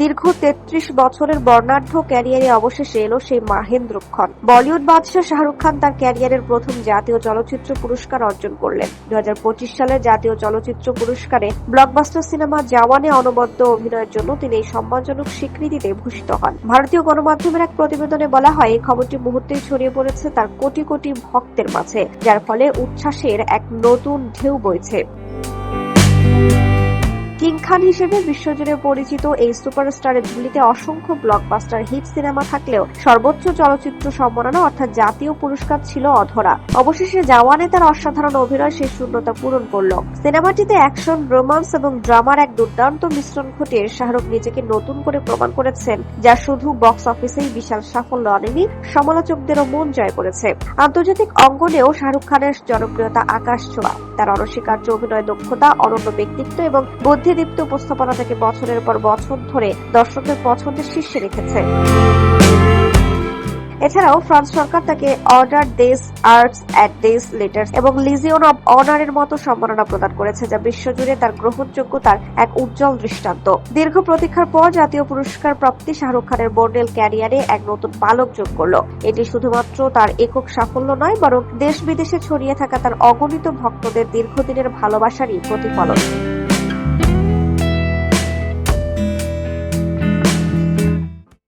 দীর্ঘ তেত্রিশ বছরের বর্ণাঢ্য ক্যারিয়ারে অবশেষে এলো সেই মাহেন্দ্রক্ষণ বলিউড বাদশাহ শাহরুখ খান তার ক্যারিয়ারের প্রথম জাতীয় চলচ্চিত্র পুরস্কার অর্জন করলেন। দু সালে জাতীয় চলচ্চিত্র পুরস্কারে ব্লকবাস্টার সিনেমা জাওয়ানে অনবদ্য অভিনয়ের জন্য তিনি এই সম্মানজনক স্বীকৃতিতে ভূষিত হন। ভারতীয় গণমাধ্যমের এক প্রতিবেদনে বলা হয়, এই খবরটি মুহূর্তেই ছড়িয়ে পড়েছে তার কোটি কোটি ভক্তের মাঝে, যার ফলে উচ্ছ্বাসের এক নতুন ঢেউ বইছে। খান হিসেবে বিশ্বজুড়ে পরিচিত এই সুপারস্টারের ঝুলিতে অসংখ্য ব্লকবাস্টার হিট সিনেমা থাকলেও সর্বোচ্চ চলচ্চিত্র সম্মাননা অর্থাৎ জাতীয় পুরস্কার ছিল অধরা। অবশেষে জাওয়ানে তার অসাধারণ অভিনয় সেই শূন্যতা পূরণ করল। সিনেমাটিতে অ্যাকশন, রোমান্স এবং ড্রামার এক দুর্দান্ত মিশ্রণ ঘটিয়ে শাহরুখ নিজেকে নতুন করে প্রমাণ করেছেন, যা শুধু বক্স অফিসেই বিশাল সাফল্য আনেনি, সমালোচকদেরও মন জয় করেছে। আন্তর্জাতিক অঙ্গনেও শাহরুখ খানের জনপ্রিয়তা আকাশ ছোঁয়া। তার অনস্বীকার্য অভিনয় দক্ষতা, অনন্য ব্যক্তিত্ব এবং বুদ্ধিদীপ্ত উপস্থাপনা তাকে বছরের পর বছর ধরে দর্শকদের পছন্দের শীর্ষে রেখেছে। এছাড়াও ফ্রান্স সরকার তাকে অর্ডার দেশ আর্টস অ্যাট দেশ লেটার্স এবং লিজিয়ন অব অনারের মতো সম্মাননা প্রদান করেছে, যা বিশ্বজুড়ে তার গ্রহণযোগ্যতার এক উজ্জ্বল দৃষ্টান্ত। দীর্ঘ প্রতীক্ষার পর জাতীয় পুরস্কার প্রাপ্তি শাহরুখ খানের বর্ণেল ক্যারিয়ারে এক নতুন পালক যোগ করল। এটি শুধুমাত্র তার একক সাফল্য নয়, বরং দেশ বিদেশে ছড়িয়ে থাকা তার অগণিত ভক্তদের দীর্ঘদিনের ভালোবাসারই প্রতিফলন।